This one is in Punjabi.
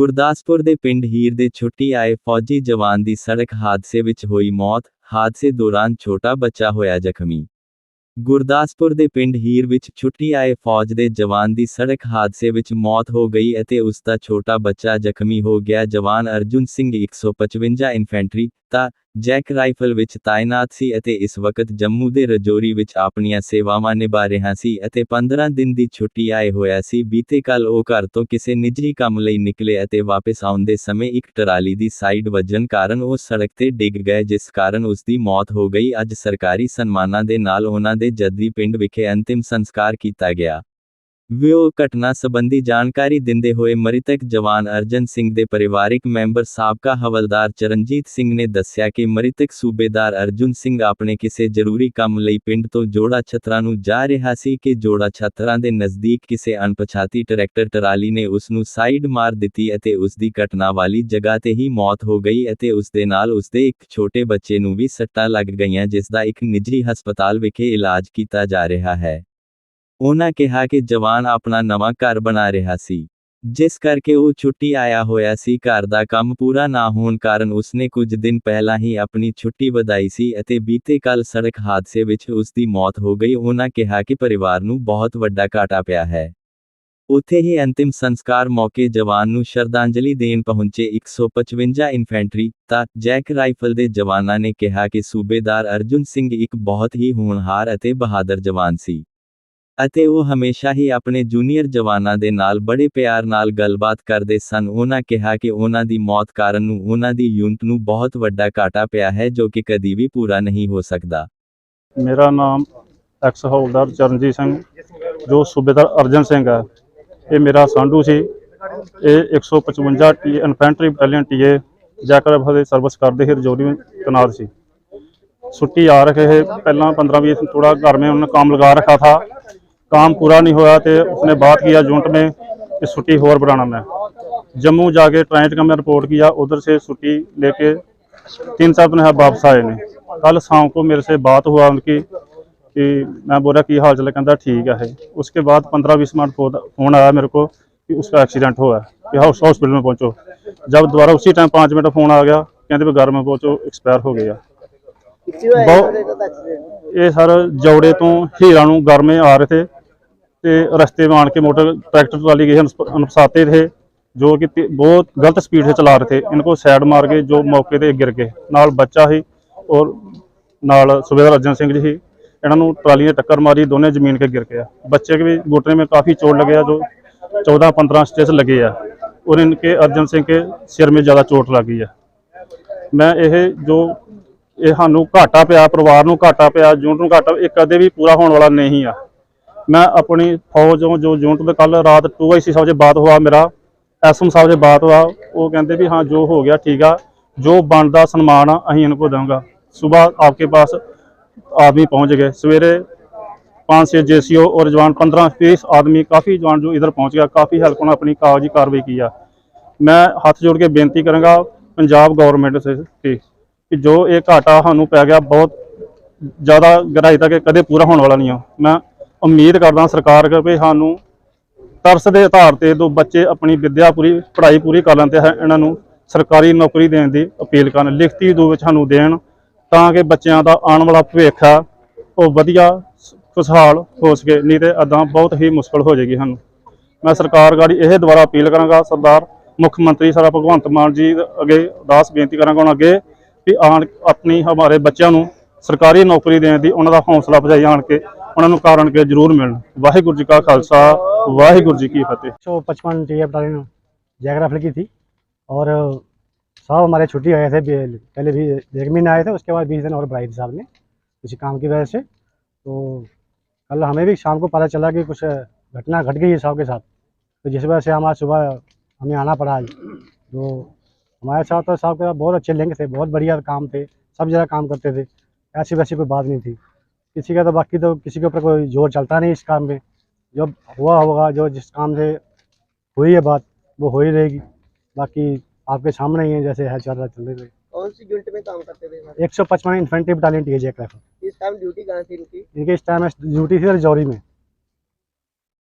ਗੁਰਦਾਸਪੁਰ ਦੇ ਪਿੰਡ ਹੀਰ ਦੇ ਛੁੱਟੀ ਆਏ ਫੌਜੀ ਜਵਾਨ ਦੀ ਸੜਕ ਹਾਦਸੇ ਵਿੱਚ ਹੋਈ ਮੌਤ, ਹਾਦਸੇ ਦੌਰਾਨ ਛੋਟਾ ਬੱਚਾ ਹੋਇਆ ਜ਼ਖਮੀ। ਗੁਰਦਾਸਪੁਰ ਦੇ ਪਿੰਡ ਹੀਰ ਵਿੱਚ ਛੁੱਟੀ ਆਏ ਫੌਜ ਦੇ ਜਵਾਨ ਦੀ ਸੜਕ ਹਾਦਸੇ ਵਿੱਚ ਮੌਤ ਹੋ ਗਈ ਅਤੇ ਉਸ ਦਾ ਛੋਟਾ ਬੱਚਾ ਜ਼ਖਮੀ ਹੋ ਗਿਆ। ਜਵਾਨ ਅਰਜੁਨ ਸਿੰਘ 155 ਇਨਫੈਂਟਰੀ, ਤਾਂ ਜੈਕ ਰਾਈਫਲ ਵਿੱਚ ਤਾਇਨਾਤ ਸੀ ਅਤੇ ਇਸ ਵਕਤ ਜੰਮੂ ਦੇ ਰਜੌਰੀ ਵਿੱਚ ਆਪਣੀਆਂ ਸੇਵਾਵਾਂ ਨਿਭਾ ਰਿਹਾ ਸੀ ਅਤੇ 15 ਦਿਨ ਦੀ ਛੁੱਟੀ ਆਏ ਹੋਇਆ ਸੀ। ਬੀਤੇ ਕੱਲ ਉਹ ਘਰ ਤੋਂ ਕਿਸੇ ਨਿੱਜੀ ਕੰਮ ਲਈ ਨਿਕਲੇ ਅਤੇ ਵਾਪਸ ਆਉਂਦੇ ਸਮੇਂ ਇੱਕ ਟਰਾਲੀ ਦੀ ਸਾਈਡ ਵੱਜਣ ਕਾਰਨ ਉਹ ਸੜਕ ਤੇ ਡਿੱਗ ਗਏ, ਜਿਸ ਕਾਰਨ ਉਸ ਦੀ ਮੌਤ ਹੋ ਗਈ। ਅੱਜ ਸਰਕਾਰੀ ਸਨਮਾਨਾਂ ਦੇ ਨਾਲ ਉਹਨਾਂ ਦੇ ਜੱਦੀ ਪਿੰਡ ਵਿਖੇ ਅੰਤਿਮ ਸੰਸਕਾਰ ਕੀਤਾ ਗਿਆ। ਵਿਓ ਘਟਨਾ ਸੰਬੰਧੀ ਜਾਣਕਾਰੀ ਦਿੰਦੇ ਹੋਏ ਮ੍ਰਿਤਕ ਜਵਾਨ ਅਰਜਨ ਸਿੰਘ ਦੇ ਪਰਿਵਾਰਿਕ ਮੈਂਬਰ ਸਾਬਕਾ ਹਵਲਦਾਰ ਚਰਨਜੀਤ ਸਿੰਘ ਨੇ ਦੱਸਿਆ ਕਿ ਮ੍ਰਿਤਕ ਸੂਬੇਦਾਰ ਅਰਜੁਨ ਸਿੰਘ ਆਪਣੇ ਕਿਸੇ ਜ਼ਰੂਰੀ ਕੰਮ ਲਈ ਪਿੰਡ ਤੋਂ ਜੋੜਾ ਛਤਰਾ ਨੂੰ ਜਾ ਰਿਹਾ ਸੀ ਕਿ ਜੋੜਾ ਛਤਰਾ ਦੇ ਨਜ਼ਦੀਕ ਕਿਸੇ ਅਣਪਛਾਤੀ ਟਰੈਕਟਰ ਟਰਾਲੀ ਨੇ ਉਸ ਨੂੰ ਸਾਈਡ ਮਾਰ ਦਿੱਤੀ ਅਤੇ ਉਸ ਦੀ ਘਟਨਾ ਵਾਲੀ ਜਗ੍ਹਾ ਤੇ ਹੀ ਮੌਤ ਹੋ ਗਈ ਅਤੇ ਉਸ ਦੇ ਨਾਲ ਉਸ ਦੇ ਇੱਕ ਛੋਟੇ ਬੱਚੇ ਨੂੰ ਵੀ ਸੱਟਾਂ ਲੱਗ ਗਈਆਂ, ਜਿਸ ਦਾ ਇੱਕ ਨਿੱਜੀ ਹਸਪਤਾਲ ਵਿਖੇ ਇਲਾਜ ਕੀਤਾ ਜਾ ਰਿਹਾ ਹੈ। ਉਹਨਾਂ ਕਿਹਾ ਕਿ ਜਵਾਨ ਆਪਣਾ ਨਵਾਂ ਘਰ ਬਣਾ ਰਿਹਾ ਸੀ। ਜਿਸ ਕਰਕੇ ਉਹ ਛੁੱਟੀ ਆਇਆ ਹੋਇਆ ਸੀ। ਘਰ ਦਾ ਕੰਮ ਪੂਰਾ ਨਾ ਹੋਣ ਕਾਰਨ ਉਸਨੇ ਕੁਝ ਦਿਨ ਪਹਿਲਾਂ ਹੀ ਆਪਣੀ ਛੁੱਟੀ ਵਧਾਈ ਸੀ ਅਤੇ ਬੀਤੇ ਕੱਲ ਸੜਕ ਹਾਦਸੇ ਵਿੱਚ ਉਸ ਦੀ ਮੌਤ ਹੋ ਗਈ। ਉਹਨਾਂ ਕਿਹਾ ਕਿ ਪਰਿਵਾਰ ਨੂੰ ਬਹੁਤ ਵੱਡਾ ਘਾਟਾ ਪਿਆ ਹੈ। ਉੱਥੇ ਹੀ ਅੰਤਿਮ ਸੰਸਕਾਰ ਮੌਕੇ ਜਵਾਨ ਨੂੰ ਸ਼ਰਧਾਂਜਲੀ ਦੇਣ ਪਹੁੰਚੇ 155 ਇਨਫੈਂਟਰੀ ਤਾਂ ਜੈਕ ਰਾਈਫਲ ਦੇ ਜਵਾਨਾਂ ਨੇ ਕਿਹਾ ਕਿ ਸੂਬੇਦਾਰ ਅਰਜੁਨ ਸਿੰਘ ਇੱਕ ਬਹੁਤ ਹੀ ਹੋਣਹਾਰ ਅਤੇ ਬਹਾਦਰ ਜਵਾਨ ਸੀ। ਅਤੇ ਉਹ ਹਮੇਸ਼ਾ ਹੀ ਆਪਣੇ ਜੂਨੀਅਰ ਜਵਾਨਾਂ ਦੇ ਨਾਲ ਬੜੇ ਪਿਆਰ ਨਾਲ ਗੱਲਬਾਤ ਕਰਦੇ ਸਨ। ਉਹਨਾਂ ਕਿਹਾ ਕਿ ਉਹਨਾਂ ਦੀ ਮੌਤ ਕਾਰਨ ਨੂੰ, ਉਹਨਾਂ ਦੀ ਯੂਨਿਟ ਨੂੰ ਬਹੁਤ ਵੱਡਾ ਘਾਟਾ ਪਿਆ ਹੈ ਜੋ ਕਿ ਕਦੀ ਵੀ ਪੂਰਾ ਨਹੀਂ ਹੋ ਸਕਦਾ। ਮੇਰਾ ਨਾਮ ਐਕਸ ਹੌਲਦਾਰ ਚਰਨਜੀਤ ਸਿੰਘ, ਜੋ ਸੂਬੇਦਾਰ ਅਰਜਨ ਸਿੰਘ ਹੈ। ਇਹ ਮੇਰਾ ਸਾਂਢੂ ਸੀ। ਇਹ 155 ਟੀ, ਇਨਫੈਂਟਰੀ ਬਟਾਲੀਅਨ ਟੀਏ ਜੈਕਰਬ ਦੇ ਸਰਵਿਸ ਕਰਦੇ ਸੀ, ਰਜੌਰੀ ਵਿੱਚ ਤਨਾਦ ਸੀ। ਛੁੱਟੀ ਆ ਰਹੇ ਹੈ ਪਹਿਲਾਂ 15 20 ਥੋੜਾ ਘਰ ਮੇਂ ਉਹਨਾਂ ਕੰਮ ਲਗਾ ਰੱਖਾ ਥਾ। काम पूरा नहीं होया तो उसने बात किया यूनिट में कि छुट्टी और बढ़ाना मैं जम्मू जाके ट्रांजिट का मैं रिपोर्ट किया उधर से छुट्टी लेके तीन चार दिन है वापस आए ने कल शाम को मेरे से बात हुआ उनकी कि मैं बोला कि हाल चल कहता ठीक है उसके बाद पंद्रह बीस मिनट फो- फोन आया मेरे को कि उसका एक्सीडेंट हुआ है कि हाउस हॉस्पिटल में पहुंचो जब दोबारा उसी टाइम पाँच मिनट फोन आ गया कहते भी घर में पहुंचो एक्सपायर हो गया ਬਹੁਤ ਇਹ ਸਰ ਜੌੜੇ ਤੋਂ ਹੀਰਾ ਨੂੰ ਗਰਮੇ ਆ ਰਹੇ ਥੇ ਤੇ ਰਸਤੇ में आन के मोटर ट्रैक्टर ट्राली गए अनफसाते थे जो कि ते- बहुत गलत स्पीड से चला रहे थे इनको साइड मार के जो मौके ਤੇ ਗਿਰ ਗਏ ਨਾਲ ਬੱਚਾ ਸੀ ਔਰ ਨਾਲ ਸੁਬੇਦਾਰ ਅਰਜਨ ਸਿੰਘ ਜੀ ਸੀ ਇਹਨਾਂ ਨੂੰ ਟਰਾਲੀ ਨੇ ਟੱਕਰ ਮਾਰੀ ਦੋਨੇ ਜ਼ਮੀਨ ਕੇ ਗਿਰ गया बच्चे के भी घुटने में काफी चोट लगे है जो 14 15 स्टेच लगे है और इनके अर्जन सिंह के सिर में ज्यादा चोट लग गई है ਮੈਂ ਇਹ ਜੋ ਇਹ ਸਾਨੂੰ ਘਾਟਾ ਪਿਆ ਪਰਿਵਾਰ ਨੂੰ ਘਾਟਾ ਪਿਆ ਯੂਨਿਟ ਨੂੰ ਘਾਟਾ ਇਹ ਕਦੇ ਵੀ ਪੂਰਾ ਹੋਣ ਵਾਲਾ ਨਹੀਂ ਆ ਮੈਂ ਆਪਣੀ फौज ਜੋ जो यूनिट में कल रात टू आई सी साहब से बात हुआ मेरा ਐਸਐਮ ਸਾਹਿਬ ਦੇ ਬਾਤ ਵਾ ਉਹ ਕਹਿੰਦੇ ਵੀ ਹਾਂ ਜੋ ਹੋ ਗਿਆ ਠੀਕ ਆ, ਜੋ ਬਣਦਾ ਸਨਮਾਨ ਆ, ਅਸੀਂ ਇਹਨਾਂ ਕੋ ਦਵਾਂਗਾ ਸਵੇਰ ਆਪਕੇ ਪਾਸ ਆਦਮੀ ਪਹੁੰਚ ਗਏ। ਸਵੇਰੇ 5-6 ਜੇਸੀਓ ਔਰ ਜਵਾਨ 15-20 ਆਦਮੀ, ਕਾਫੀ ਜਵਾਨ ਜੋ ਇਧਰ ਪਹੁੰਚ ਗਿਆ, ਕਾਫੀ ਹੈਲਪ ਨਾਲ ਆਪਣੀ ਕਾਗਜ਼ੀ ਕਾਰਵਾਈ ਕੀ ਆ। ਮੈਂ ਹੱਥ ਜੋੜ ਕੇ ਬੇਨਤੀ ਕਰਾਂਗਾ ਪੰਜਾਬ ਗਵਰਨਮੈਂਟ ਸੇ ਕਿ ਜੋ ਇਹ ਘਾਟਾ ਸਾਨੂੰ ਪੈ ਗਿਆ, ਬਹੁਤ ਜ਼ਿਆਦਾ ਗਹਿਰਾਈ ਤੱਕ ਕਦੇ ਪੂਰਾ ਹੋਣ ਵਾਲਾ ਨਹੀਂ ਆ। ਮੈਂ ਉਮੀਦ ਕਰਦਾ ਸਰਕਾਰ ਕਿ ਵੀ ਸਾਨੂੰ ਤਰਸ ਦੇ ਆਧਾਰ ਤੇ ਦੋ ਬੱਚੇ ਆਪਣੀ ਵਿੱਦਿਆ ਪੂਰੀ, ਪੜ੍ਹਾਈ ਪੂਰੀ ਕਰ ਲੈਂਦੇ ਹੈ, ਇਹਨਾਂ ਨੂੰ ਸਰਕਾਰੀ ਨੌਕਰੀ ਦੇਣ ਦੀ ਅਪੀਲ ਕਰਨ। ਲਿਖਤੀ ਰੂਪ ਵਿੱਚ ਸਾਨੂੰ ਦੇਣ ਤਾਂ ਕਿ ਬੱਚਿਆਂ ਦਾ ਆਉਣ ਵਾਲਾ ਭਵਿੱਖ ਆ, ਉਹ ਵਧੀਆ ਖੁਸ਼ਹਾਲ ਹੋ ਸਕੇ, ਨਹੀਂ ਤੇ ਅਦਾਂ ਬਹੁਤ ਹੀ ਮੁਸ਼ਕਲ ਹੋ ਜਾਏਗੀ ਸਾਨੂੰ। ਮੈਂ ਸਰਕਾਰ ਗਾੜੀ ਇਹ ਦੁਬਾਰਾ ਅਪੀਲ ਕਰਾਂਗਾ, ਸਰਦਾਰ ਮੁੱਖ ਮੰਤਰੀ ਸਾਰਾ ਭਗਵੰਤ ਮਾਨ ਜੀ ਅੱਗੇ ਅਰਦਾਸ ਬੇਨਤੀ ਕਰਾਂਗਾ ਉਹਨਾਂ ਅੱਗੇ ਕਿ ਆਣ, ਆਪਣੀ ਹਮਾਰੇ ਬੱਚਿਆਂ ਨੂੰ ਸਰਕਾਰੀ ਨੌਕਰੀ ਦੇਣ ਦੀ ਉਹਨਾਂ ਦਾ ਹੌਸਲਾ ਭਜਾਈ ਆਣ ਕੇ ਉਹਨਾਂ ਨੂੰ ਕਾਰਨ ਕੇ ਜ਼ਰੂਰ ਮਿਲਣ ਵਾਹਿਗੁਰੂ ਜੀ ਕਾ ਖਾਲਸਾ ਵਾਹਿਗੁਰੂ ਜੀ ਕੀ ਫਤਿਹ सौ पचपन टी बटालियन जैक राइफल की थी और साहब हमारे छुट्टी आए थे बे- पहले भी एक महीने आए थे उसके बाद बीस दिन और बढ़ाई थी साहब ने किसी काम की वजह से तो कल हमें भी शाम को पता चला कि कुछ घटना घट गई है साहब के साथ तो जिस वजह से हम आज सुबह हमें आना पड़ा आज तो हमारे साथ तो साहब के बहुत अच्छे लिंक थे बहुत बढ़िया काम थे सब जगह काम करते थे ऐसी वैसी कोई बात नहीं थी किसी का तो बाकी तो किसी के ऊपर कोई ज़ोर चलता नहीं इस काम में। जो हुआ होगा जो जिस काम से हुई है बात वो हो ही रहेगी। बाकी आपके सामने ही है जैसे है चल रहा चल रही कौन सी यूनिट में काम करते थे एक सौ पचपन इन्फेंट्री बटालियन टी है जैक इस टाइम ड्यूटी कहाँ थी इनकी? इनके इस टाइम ड्यूटी थी रजौरी में।